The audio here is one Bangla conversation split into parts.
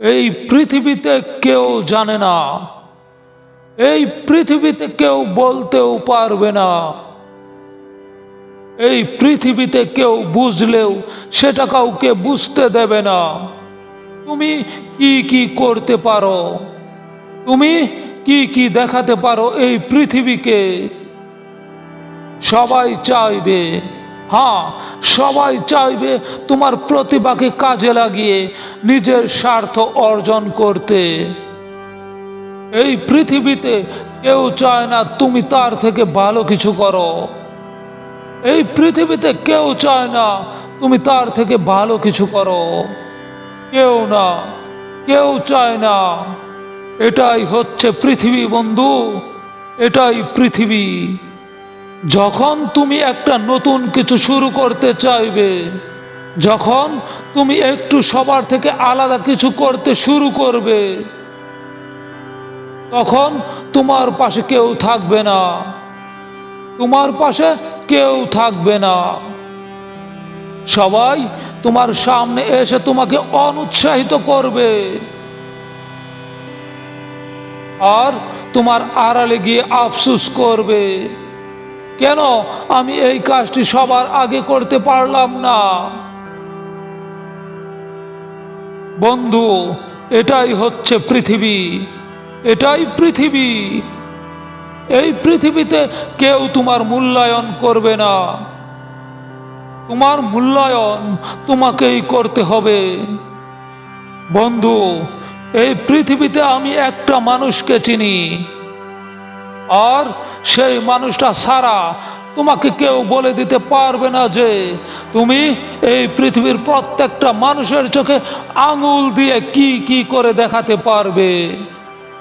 এই পৃথিবীতে কেউ জানে না। এই পৃথিবীতে কেউ বলতেও পারবে না। এই পৃথিবীতে কেউ বুঝলেও সেটা কাউকে বুঝতে দেবে না। তুমি কি কি করতে পারো? তুমি কি কি দেখাতে পারো এই পৃথিবীকে? সবাই চাইবে হ্যাঁ সবাই চাইবে তোমার প্রতিভাকে কাজে লাগিয়ে নিজের স্বার্থ অর্জন করতে। এই পৃথিবীতে কেউ চায় না তুমি তার থেকে ভালো কিছু করো। এই পৃথিবীতে কেউ চায় না তুমি তার থেকে ভালো কিছু করো। কেউ না, কেউ চায় না। এটাই হচ্ছে পৃথিবী বন্ধু, এটাই পৃথিবী। যখন তুমি একটা নতুন কিছু শুরু করতে চাইবে, যখন তুমি একটু সবার থেকে আলাদা কিছু করতে শুরু করবে, তখন তোমার পাশে কেউ থাকবে না। তোমার পাশে কেউ থাকবে না। সবাই তোমার সামনে এসে তোমাকে অনুৎসাহিত করবে। আর তোমার আড়ালে গিয়ে আফসুস করবে। কেন আমি এই কাজটি সবার আগে করতে পারলাম না? বন্ধু, এটাই হচ্ছে পৃথিবী। এটাই পৃথিবী। এই পৃথিবীতে কেউ তোমার মূল্যায়ন করবে না। তোমার মূল্যায়ন তোমাকেই করতে হবে। বন্ধু, এই পৃথিবীতে আমি একটা মানুষকে চিনি। আর সেই মানুষটা সারা তোমাকে কেউ বলে দিতে পারবে না যে তুমি এই পৃথিবীর প্রত্যেকটা মানুষের চোখে আঙুল দিয়ে কি কি করে দেখাতে পারবে?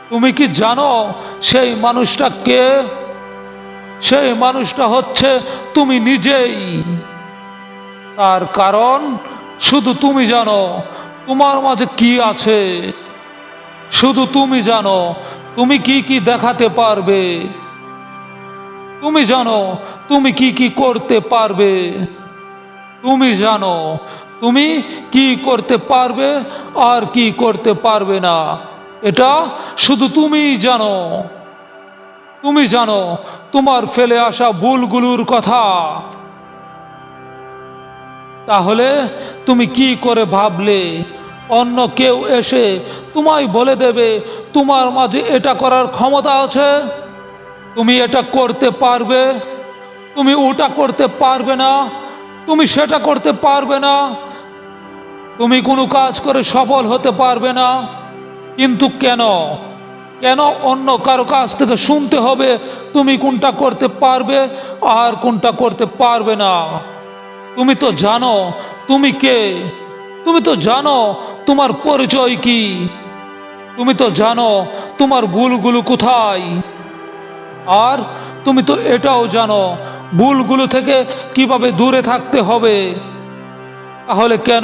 তুমি কি জানো সেই মানুষটা কে? সেই মানুষটা হচ্ছে তুমি নিজেই। তার কারণ শুধু তুমি জানো। তোমার মাঝে কি আছে? শুধু তুমি জানো তুমি কি কি দেখাতে পারবে? তুমি জানো তুমি কি কি করতে পারবে? তুমি জানো তুমি কি করতে পারবে আর কি করতে পারবে না। এটা শুধু তুমিই জানো। তুমি জানো তোমার ফেলে আসা ভুলগুলোর কথা। তাহলে তুমি কি করে ভাবলে? অন্য কেউ এসে তোমায় বলে দেবে, তোমার মাঝে এটা করার ক্ষমতা আছে? তুমি এটা করতে পারবে? তুমি ওটা করতে পারবে না? তুমি সেটা করতে পারবে না? তুমি কোনো কাজ করে সফল হতে পারবে না। কিন্তু কেন? কেন অন্য কারও কাছ থেকে শুনতে হবে তুমি কোনটা করতে পারবে আর কোনটা করতে পারবে না? তুমি তো জানো, তুমি কে? তুমি তো জানো তোমার পরিচয় কি? তুমি তো জানো তোমার ভুলগুলো কোথায়। আর তুমি তো এটাও জানো ভুলগুলো থেকে কীভাবে দূরে থাকতে হবে। তাহলে কেন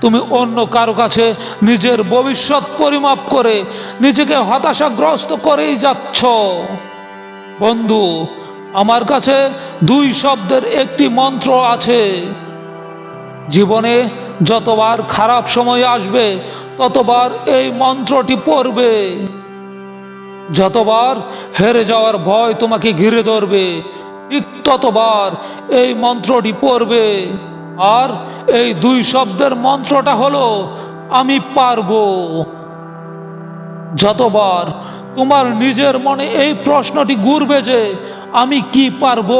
তুমি অন্য কারও কাছে নিজের ভবিষ্যৎ পরিমাপ করে নিজেকে হতাশাগ্রস্ত করেই যাচ্ছ? বন্ধু, আমার কাছে দুই শব্দের একটি মন্ত্র আছে। জীবনে যতবার খারাপ সময় আসবে, ততবার এই মন্ত্রটি পড়বে। যতবার হেরে যাওয়ার ভয় তোমাকে ঘিরে ধরবে, ঠিক ততবার এই মন্ত্রটি পড়বে। আর এই দুই শব্দের মন্ত্রটা হলো, আমি পারব। যতবার তোমার নিজের মনে এই প্রশ্নটি ঘুরবে যে, আমি কি পারব?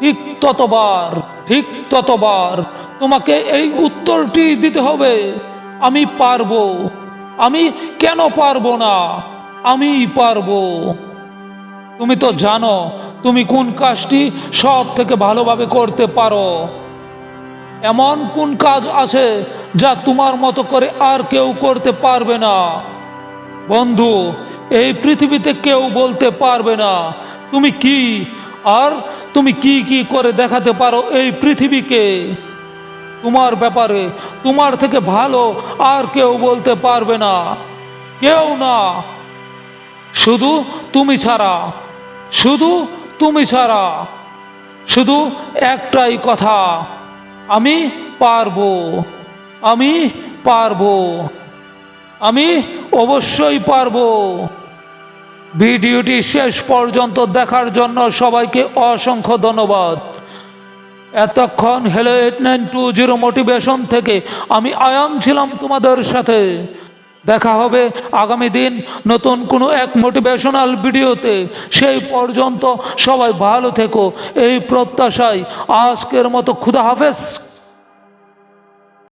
ঠিক ততবার ঠিক ততবার তোমাকে এই উত্তরটি দিতে হবে। আমি পারব। আমি কেন পারব না? আমি পারব। তুমি তো জানো, তুমি কোন কাজটি সব থেকে ভালোভাবে করতে পারো। এমন কোন কাজ আছে যা তোমার মতো করে আর কেউ করতে পারবে না? বন্ধু, এই পৃথিবীতে কেউ বলতে পারবে না। তুমি কি আর তুমি কি কি করে দেখাতে পারো এই পৃথিবীকে? তোমার ব্যাপারে তোমার থেকে ভালো আর কেউ বলতে পারবে না। কেউ না। শুধু তুমি ছাড়া। শুধু তুমি ছাড়া। শুধু একটাই কথা। আমি পারব। আমি পারব। আমি অবশ্যই পারব। ভিডিওটি শেষ পর্যন্ত দেখার জন্য সবাইকে অসংখ্য ধন্যবাদ। এতক্ষণ hello eight nine two zero motivation থেকে আমি আয়ান ছিলাম তোমাদের সাথে। দেখা হবে আগামী দিন নতুন কোনো এক মোটিভেশনাল ভিডিওতে। সেই পর্যন্ত সবাই ভালো থেকো। এই প্রত্যাশায় আজকের মতো খুদা হাফেজ।